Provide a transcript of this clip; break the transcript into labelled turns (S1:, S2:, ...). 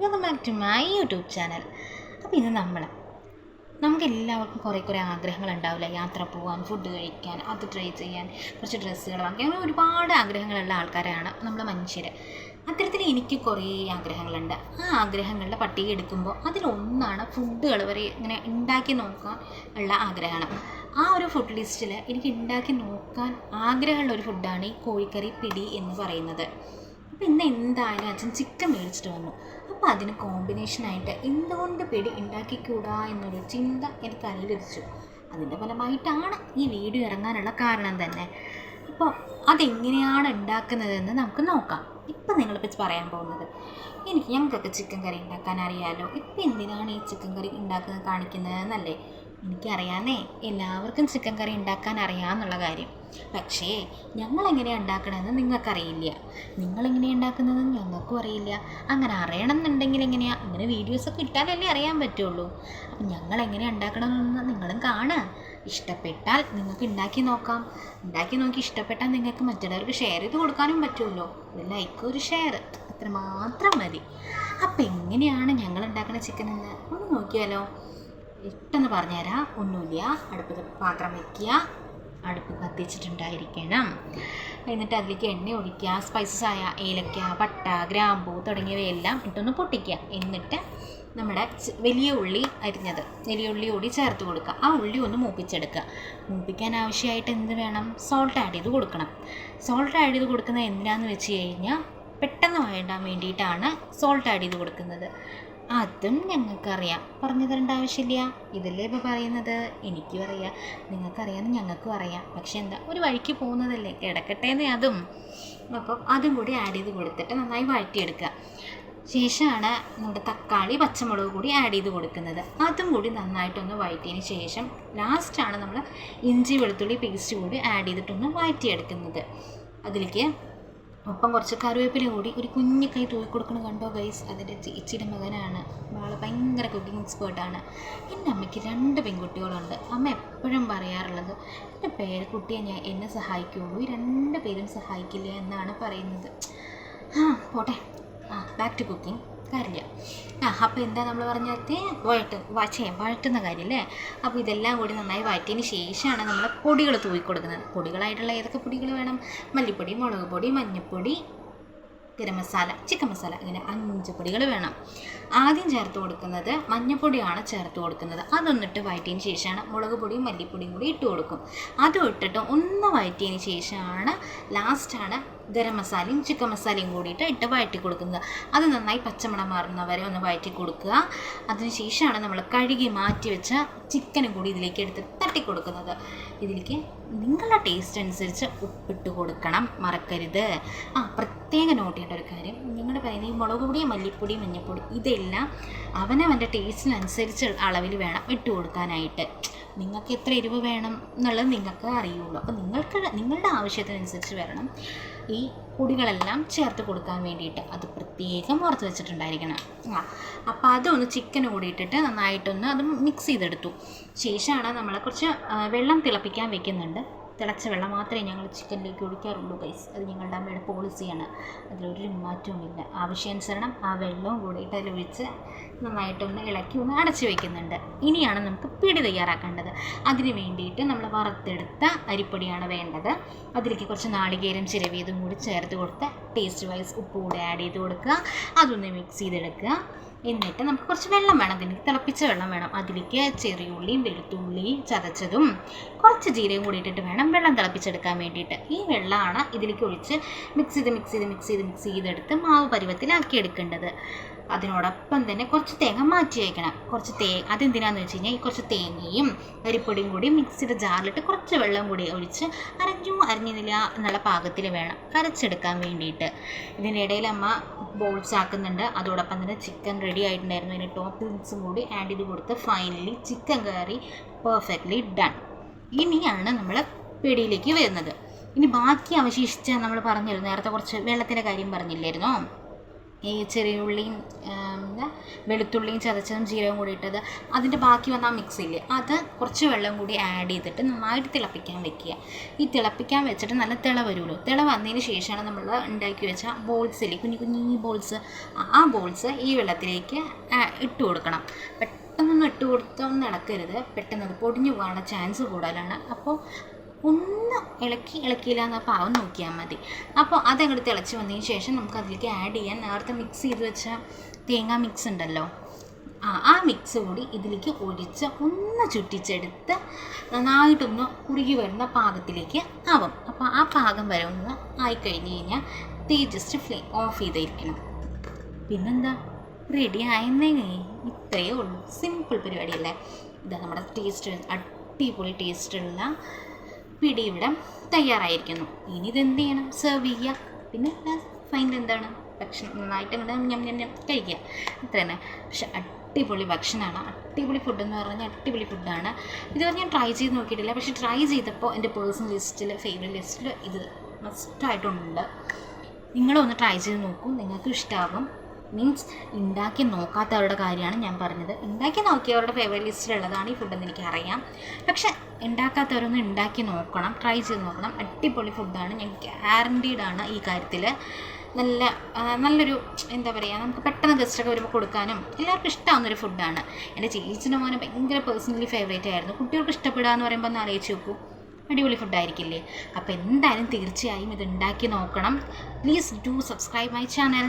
S1: Welcome back to my YouTube channel. അപ്പോൾ ഇന്ന് നമ്മൾ നമുക്ക് എല്ലാവർക്കും കുറേ കുറേ ആഗ്രഹങ്ങൾ ഉണ്ടാവില്ല യാത്ര പോകാൻ ഫുഡ് കഴിക്കാൻ അത് ട്രൈ ചെയ്യാൻ കുറച്ച് ഡ്രസ്സുകൾ വാങ്ങിക്കാൻ അങ്ങനെ ഒരുപാട് ആഗ്രഹങ്ങളുള്ള ആൾക്കാരാണ് നമ്മൾ മനുഷ്യർ അത്തരത്തിൽ എനിക്ക് കുറേ ആഗ്രഹങ്ങളുണ്ട്. ആ ആഗ്രഹങ്ങളുടെ പട്ടിക എടുക്കുമ്പോൾ അതിലൊന്നാണ് ഫുഡുകൾ വരെ ഇങ്ങനെ ഉണ്ടാക്കി നോക്കാൻ ഉള്ള ആഗ്രഹമാണ്. ആ ഒരു ഫുഡ് ലിസ്റ്റിൽ എനിക്ക് ഉണ്ടാക്കി നോക്കാൻ ആഗ്രഹമുള്ള ഒരു ഫുഡാണ് ഈ കോഴിക്കറി പിടി എന്ന് പറയുന്നത്. അപ്പോൾ ഇന്ന് എന്തായാലും അച്ഛൻ ചിക്കൻ മേടിച്ചിട്ട് വന്നു. അപ്പോൾ അതിന് കോമ്പിനേഷനായിട്ട് എന്തുകൊണ്ട് പിടി ഉണ്ടാക്കിക്കൂടാ എന്നൊരു ചിന്ത എനിക്ക് അല്ലടിച്ചു അതിന്റെ ഫലമായിട്ടാണ് ഈ വീഡിയോ ഇറങ്ങാനുള്ള കാരണം തന്നെ. അപ്പോൾ അതെങ്ങനെയാണ് ഉണ്ടാക്കുന്നതെന്ന് നമുക്ക് നോക്കാം. ഇപ്പം നിങ്ങളിപ്പോൾ പറയാൻ പോകുന്നത്. എനിക്ക് ഞങ്ങൾക്കൊക്കെ ചിക്കൻ കറി ഉണ്ടാക്കാൻ അറിയാലോ. ഇപ്പം എന്തിനാണ് ഈ ചിക്കൻ കറി ഉണ്ടാക്കുന്നത് കാണിക്കുന്നതെന്നല്ലേ? എനിക്കറിയാന്നേ. എല്ലാവർക്കും ചിക്കൻ കറി ഉണ്ടാക്കാൻ അറിയാമെന്നുള്ള കാര്യം. പക്ഷേ ഞങ്ങളെങ്ങനെയാണ് ഉണ്ടാക്കണമെന്ന് നിങ്ങൾക്കറിയില്ല. നിങ്ങളെങ്ങനെയാണ് ഉണ്ടാക്കുന്നതെന്ന് ഞങ്ങൾക്കും അറിയില്ല. അങ്ങനെ അറിയണം എന്നുണ്ടെങ്കിൽ എങ്ങനെയാണ് അങ്ങനെ വീഡിയോസൊക്കെ ഇട്ടാലല്ലേ അറിയാൻ പറ്റുള്ളൂ. അപ്പം ഞങ്ങൾ എങ്ങനെയാണ് ഉണ്ടാക്കണമെന്ന് നിങ്ങളും കാണുക. ഇഷ്ടപ്പെട്ടാൽ നിങ്ങൾക്ക് ഉണ്ടാക്കി നോക്കാം. ഉണ്ടാക്കി നോക്കി ഇഷ്ടപ്പെട്ടാൽ നിങ്ങൾക്ക് മറ്റുള്ളവർക്ക് ഷെയർ ചെയ്ത് കൊടുക്കാനും പറ്റുമല്ലോ. ഒരു ലൈക്ക് ഒരു ഷെയർ അത്ര മാത്രം മതി. അപ്പം എങ്ങനെയാണ് ഞങ്ങൾ ഉണ്ടാക്കുന്ന ചിക്കൻ എന്ന് ഒന്ന് നോക്കിയാലോ? പെട്ടെന്ന് പറഞ്ഞുതരാം ഒന്നുമില്ല. അടുപ്പത്ത് പാത്രം വയ്ക്കുക അടുപ്പ് കത്തിച്ചിട്ടുണ്ടായിരിക്കണം. എന്നിട്ട് അതിലേക്ക് എണ്ണ ഒഴിക്കുക. സ്പൈസസ് ആയ ഏലക്ക പട്ട ഗ്രാമ്പൂ തുടങ്ങിയവയെല്ലാം ഇട്ടൊന്ന് പൊട്ടിക്കുക. എന്നിട്ട് നമ്മുടെ വലിയ ഉള്ളി അരിഞ്ഞത് വലിയ ഉള്ളി കൂടി ചേർത്ത് കൊടുക്കുക. ആ ഉള്ളി ഒന്ന് മൂപ്പിച്ചെടുക്കുക. മൂപ്പിക്കാൻ ആവശ്യമായിട്ട് എന്ത് വേണം? സോൾട്ട് ആഡ് ചെയ്ത് കൊടുക്കണം. സോൾട്ട് ആഡ് ചെയ്ത് കൊടുക്കുന്നത് എന്തിനാന്ന് വെച്ച് കഴിഞ്ഞാൽ പെട്ടെന്ന് വേണ്ടാൻ വേണ്ടിയിട്ടാണ് സോൾട്ട് ആഡ് ചെയ്ത് കൊടുക്കുന്നത്. അതും ഞങ്ങൾക്കറിയാം. പറഞ്ഞു തരേണ്ട ആവശ്യമില്ല. ഇതല്ലേ ഇപ്പോൾ പറയുന്നത്? എനിക്കും അറിയാം. നിങ്ങൾക്കറിയാമെന്ന് ഞങ്ങൾക്കും അറിയാം. പക്ഷെ എന്താ ഒരു വഴിക്ക് പോകുന്നതല്ലേ. കിടക്കട്ടെ എന്ന് അതും. അപ്പം അതും കൂടി ആഡ് ചെയ്ത് കൊടുത്തിട്ട് നന്നായി വഴറ്റിയെടുക്കുക. ശേഷമാണ് നമ്മുടെ തക്കാളി പച്ചമുളക് കൂടി ആഡ് ചെയ്ത് കൊടുക്കുന്നത്. അതും കൂടി നന്നായിട്ടൊന്ന് വഴറ്റിയതിന് ശേഷം ലാസ്റ്റാണ് നമ്മൾ ഇഞ്ചി വെളുത്തുള്ളി പേസ്റ്റ് കൂടി ആഡ് ചെയ്തിട്ടൊന്ന് വഴറ്റിയെടുക്കുന്നത്. അതിലേക്ക് ഒപ്പം കുറച്ച് കറിവേപ്പില കൂടി ഒരു കുഞ്ഞു കൈ തൂക്കി കൊടുക്കണം കണ്ടോ ഗൈസ് അതിന്റെ ചേച്ചിയുടെ മകനാണ്. ആൾ ഭയങ്കര കുക്കിംഗ് എക്സ്പേർട്ടാണ് എന്റെ അമ്മയ്ക്ക് രണ്ട് പെൺകുട്ടികളുണ്ട്. അമ്മ എപ്പോഴും പറയാറുള്ളത് എന്റെ പേരക്കുട്ടിയെ ഞാൻ എന്നെ സഹായിക്കുകയുള്ളൂ ഈ രണ്ട് പേരും സഹായിക്കില്ല? എന്നാണ് പറയുന്നത്. ആ പോട്ടെ. ആ ബാക്ക് ടു കുക്കിംഗ് കാര്യമില്ല ആ അപ്പോൾ എന്താ നമ്മൾ പറഞ്ഞത്? വഴട്ട് വച്ചേ വഴറ്റുന്ന കാര്യമല്ലേ അപ്പോൾ ഇതെല്ലാം കൂടി നന്നായി വഴറ്റിയതിന് ശേഷമാണ് നമ്മൾ പൊടികൾ തൂക്കി കൊടുക്കുന്നത് പൊടികളായിട്ടുള്ള ഏതൊക്കെ പൊടികൾ വേണം? മല്ലിപ്പൊടി മുളക് പൊടി മഞ്ഞൾപ്പൊടി ഗരം മസാല ചിക്കൻ മസാല ഇങ്ങനെ അഞ്ച് പൊടികൾ വേണം. ആദ്യം ചേർത്ത് കൊടുക്കുന്നത് മഞ്ഞൾപ്പൊടിയാണ് ചേർത്ത് കൊടുക്കുന്നത്. അതൊന്നിട്ട് വഴറ്റിയതിന് ശേഷമാണ് മുളക് പൊടിയും മല്ലിപ്പൊടിയും കൂടി ഇട്ട് കൊടുക്കും. അതും ഇട്ടിട്ട് ഒന്ന് വഴറ്റിയതിന് ശേഷമാണ് ലാസ്റ്റാണ് ഗരം മസാലയും ചിക്കൻ മസാലയും കൂടിയിട്ട് ഇട്ട് വഴറ്റി കൊടുക്കുന്നത്. അത് നന്നായി പച്ചമണം മാറുന്നവരെ ഒന്ന് വഴറ്റി കൊടുക്കുക. അതിനുശേഷമാണ് നമ്മൾ കഴുകി മാറ്റി വെച്ച ചിക്കനും കൂടി ഇതിലേക്ക് എടുത്ത് തട്ടി കൊടുക്കുന്നത്. ഇതിലേക്ക് നിങ്ങളുടെ ടേസ്റ്റ് അനുസരിച്ച് ഉപ്പിട്ട് കൊടുക്കണം മറക്കരുത്. ആ പ്രത്യേകം നോട്ട് ചെയ്യേണ്ട ഒരു കാര്യം. നിങ്ങൾ പറയുന്നത് ഈ മുളക് പൊടി മല്ലിപ്പൊടി മഞ്ഞൾപ്പൊടി ഇതെല്ലാം അവനവന്റെ ടേസ്റ്റിനനുസരിച്ച് അളവിൽ വേണം ഇട്ട് കൊടുക്കാനായിട്ട്. നിങ്ങൾക്ക് എത്ര എരിവ് വേണം എന്നുള്ളത് നിങ്ങൾക്ക് അറിയുള്ളൂ. അപ്പോൾ നിങ്ങൾക്ക് നിങ്ങളുടെ ആവശ്യത്തിനനുസരിച്ച് വരണം. ഈ പൊടികളെല്ലാം ചേർത്ത് കൊടുക്കാൻ വേണ്ടിയിട്ട് അത് പ്രത്യേകം ഓർത്ത് വെച്ചിട്ടുണ്ടായിരിക്കണം. ആ അപ്പോൾ അതൊന്ന് ചിക്കൻ കൂടി ഇട്ടിട്ട് നന്നായിട്ടൊന്ന് അത് മിക്സ് ചെയ്തെടുത്തു. ശേഷമാണ് നമ്മളെ കുറച്ച് വെള്ളം തിളപ്പിക്കാൻ വെക്കുന്നുണ്ട്. തിളച്ച വെള്ളം മാത്രമേ ഞങ്ങൾ ചിക്കനിലേക്ക് ഒഴിക്കാറുള്ളൂ ഗൈസ് അത് ഞങ്ങളുടെ അമ്മയുടെ പോളിസിയാണ് അതിലൊരു മാറ്റവുമില്ല. ആവശ്യാനുസരണം ആ വെള്ളവും കൂടിയിട്ട് അതിലൊഴിച്ച് നന്നായിട്ടൊന്ന് ഇളക്കി ഒന്ന് അടച്ചു വയ്ക്കുന്നുണ്ട് ഇനിയാണ് നമുക്ക് പിടി തയ്യാറാക്കേണ്ടത്. അതിന് വേണ്ടിയിട്ട് നമ്മൾ വറുത്തെടുത്ത അരിപ്പൊടിയാണ് വേണ്ടത്. അതിലേക്ക് കുറച്ച് നാളികേരം ചിരവിയതും കൂടി ചേർത്ത് കൊടുത്ത് ടേസ്റ്റ് വൈസ് ഉപ്പ് കൂടി ആഡ് ചെയ്ത് കൊടുക്കുക. അതൊന്ന് മിക്സ് ചെയ്തെടുക്കുക. എന്നിട്ട് നമുക്ക് കുറച്ച് വെള്ളം വേണം. അതിലേക്ക് തിളപ്പിച്ച വെള്ളം വേണം. അതിലേക്ക് ചെറിയുള്ളിയും വെളുത്തുള്ളിയും ചതച്ചതും കുറച്ച് ജീരകം കൂടി ഇട്ടിട്ട് വേണം വെള്ളം തിളപ്പിച്ചെടുക്കാൻ വേണ്ടിയിട്ട്. ഈ വെള്ളമാണ് ഇതിലേക്ക് ഒഴിച്ച് മിക്സ് ചെയ്ത് മിക്സ് ചെയ്ത് മിക്സ് ചെയ്ത് മിക്സ് ചെയ്തെടുത്ത് മാവ് പരുവത്തിലാക്കി എടുക്കേണ്ടത് അതിനോടൊപ്പം തന്നെ കുറച്ച് തേങ്ങ മാറ്റി വയ്ക്കണം കുറച്ച് തേ അതെന്തിനാന്ന് വെച്ച് കഴിഞ്ഞാൽ കുറച്ച് തേങ്ങയും അരിപ്പൊടിയും കൂടി മിക്സിയുടെ ജാറിലിട്ട് കുറച്ച് വെള്ളം കൂടി ഒഴിച്ച് അരഞ്ഞു അരഞ്ഞില്ല എന്നുള്ള പാകത്തിൽ വേണം. കരച്ചെടുക്കാൻ വേണ്ടിയിട്ട്. ഇതിന്റെ ഇടയിൽ അമ്മ ബോൾസ് ആക്കുന്നുണ്ട്. അതോടൊപ്പം തന്നെ ചിക്കൻ റെഡി ആയിട്ടുണ്ടായിരുന്നു. അതിന് ടോപ്പിങ്സും കൂടി ആഡ് ചെയ്ത് കൊടുത്ത് finally chicken curry perfectly done ഇനിയാണ് നമ്മൾ പിടിയിലേക്ക് വരുന്നത്. ഇനി ബാക്കി അവശേഷിച്ച നമ്മൾ പറഞ്ഞിരുന്നു നേരത്തെ കുറച്ച് വെള്ളത്തിന്റെ കാര്യം പറഞ്ഞില്ലായിരുന്നോ ഈ ചെറിയ ഉള്ളിയും വെളുത്തുള്ളിയും ചതച്ചതും ജീരകം കൂടി ഇട്ടത്. അതിന്റെ ബാക്കി വന്ന മിക്സ് ഇല്ലേ അത് കുറച്ച് വെള്ളം കൂടി ആഡ് ചെയ്തിട്ട് നന്നായിട്ട് തിളപ്പിക്കാൻ വെക്കുക. ഈ തിളപ്പിക്കാൻ വെച്ചിട്ട് നല്ല തിള വരുമല്ലോ. തിള വന്നതിന് ശേഷമാണ് നമ്മൾ ഉണ്ടാക്കി വെച്ച ബോൾസ് ഇല്ലേ കുഞ്ഞു കുഞ്ഞു ബോൾസ് ആ ബോൾസ് ഈ വെള്ളത്തിലേക്ക് ഇട്ട് കൊടുക്കണം. പെട്ടെന്നൊന്നും ഇട്ട് കൊടുത്തൊന്നും നടക്കരുത്. പെട്ടെന്ന് അത് പൊടിഞ്ഞു പോകാനുള്ള ചാൻസ് കൂടുതലാണ്. അപ്പോൾ ഒന്ന് ഇളക്കി ഇളക്കിയില്ല എന്ന പാവം നോക്കിയാൽ മതി. അപ്പോൾ അതങ്ങോട്ട് തിളച്ച് വന്നതിന് ശേഷം നമുക്ക് അതിലേക്ക് ആഡ് ചെയ്യാൻ നേരത്തെ മിക്സ് ചെയ്ത് വെച്ച തേങ്ങ മിക്സ് ഉണ്ടല്ലോ. ആ ആ മിക്സ് കൂടി ഇതിലേക്ക് ഒഴിച്ച് ഒന്ന് ചുറ്റിച്ചെടുത്ത് നന്നായിട്ടൊന്ന് കുറുകി വരുന്ന പാകത്തിലേക്ക് ആവും. അപ്പോൾ ആ പാകം വരെ ഒന്ന് ആയിക്കഴിഞ്ഞ് കഴിഞ്ഞാൽ തീ ജസ്റ്റ് ഫ്ലെയിം ഓഫ് ചെയ്തിരിക്കണം. പിന്നെന്താ? റെഡി ആയെന്നേ. ഇത്രയേ ഉള്ളൂ. സിമ്പിൾ പരിപാടിയല്ലേ? ഇതാ നമ്മുടെ ടേസ്റ്റ് അടിപൊളി ടേസ്റ്റുള്ള പിടി ഇവിടെ തയ്യാറായിരിക്കുന്നു. ഇനി ഇതെന്ത് ചെയ്യണം? സെർവ് ചെയ്യുക. പിന്നെ ഫൈനൽ എന്താണ്? ഭക്ഷണം നന്നായിട്ട് അങ്ങോട്ട് ഞം ഞം ഞം കഴിക്കുക. അത്ര തന്നെ. പക്ഷെ അടിപൊളി ഭക്ഷണമാണ്. അടിപൊളി ഫുഡ് എന്ന് പറഞ്ഞാൽ അടിപൊളി ഫുഡാണ് ഇതുവരെ ഞാൻ ട്രൈ ചെയ്ത് നോക്കിയിട്ടില്ല. പക്ഷെ ട്രൈ ചെയ്തപ്പോൾ എന്റെ പേഴ്സണൽ ലിസ്റ്റിൽ ഫേവറേറ്റ് ലിസ്റ്റിൽ ഇത് മസ്റ്റായിട്ടുണ്ട് നിങ്ങളും ഒന്ന് ട്രൈ ചെയ്ത് നോക്കൂ. നിങ്ങൾക്ക് ഇഷ്ടമാകും മീൻസ് ഉണ്ടാക്കി നോക്കാത്തവരുടെ കാര്യമാണ് ഞാൻ പറഞ്ഞത്. ഉണ്ടാക്കി നോക്കിയവരുടെ ഫേവറേറ്റ് ലിസ്റ്റിലുള്ളതാണ് ഈ ഫുഡെന്ന് എനിക്കറിയാം. പക്ഷെ ഉണ്ടാക്കാത്തവരൊന്ന് ഉണ്ടാക്കി നോക്കണം ട്രൈ ചെയ്ത് നോക്കണം. അടിപൊളി ഫുഡാണ് ഞാൻ ഗ്യാരണ്ടീഡ് ആണ് ഈ കാര്യത്തിൽ. നല്ല നല്ലൊരു എന്താ പറയുക നമുക്ക് പെട്ടെന്ന് ഗസ്റ്റൊക്കെ വരുമ്പോൾ കൊടുക്കാനും എല്ലാവർക്കും ഇഷ്ടമാകുന്നൊരു ഫുഡാണ് എന്റെ ചേച്ചിന്റെ മോനെ ഭയങ്കര പേഴ്സണലി ഫേവറേറ്റ് ആയിരുന്നു. കുട്ടികൾക്ക് ഇഷ്ടപ്പെടുക എന്ന് പറയുമ്പോൾ ഒന്ന് ആലോചിച്ച് നോക്കൂ. അടിപൊളി ഫുഡായിരിക്കില്ലേ അപ്പോൾ എന്തായാലും തീർച്ചയായും ഇത് ഉണ്ടാക്കി നോക്കണം. Please do subscribe my channel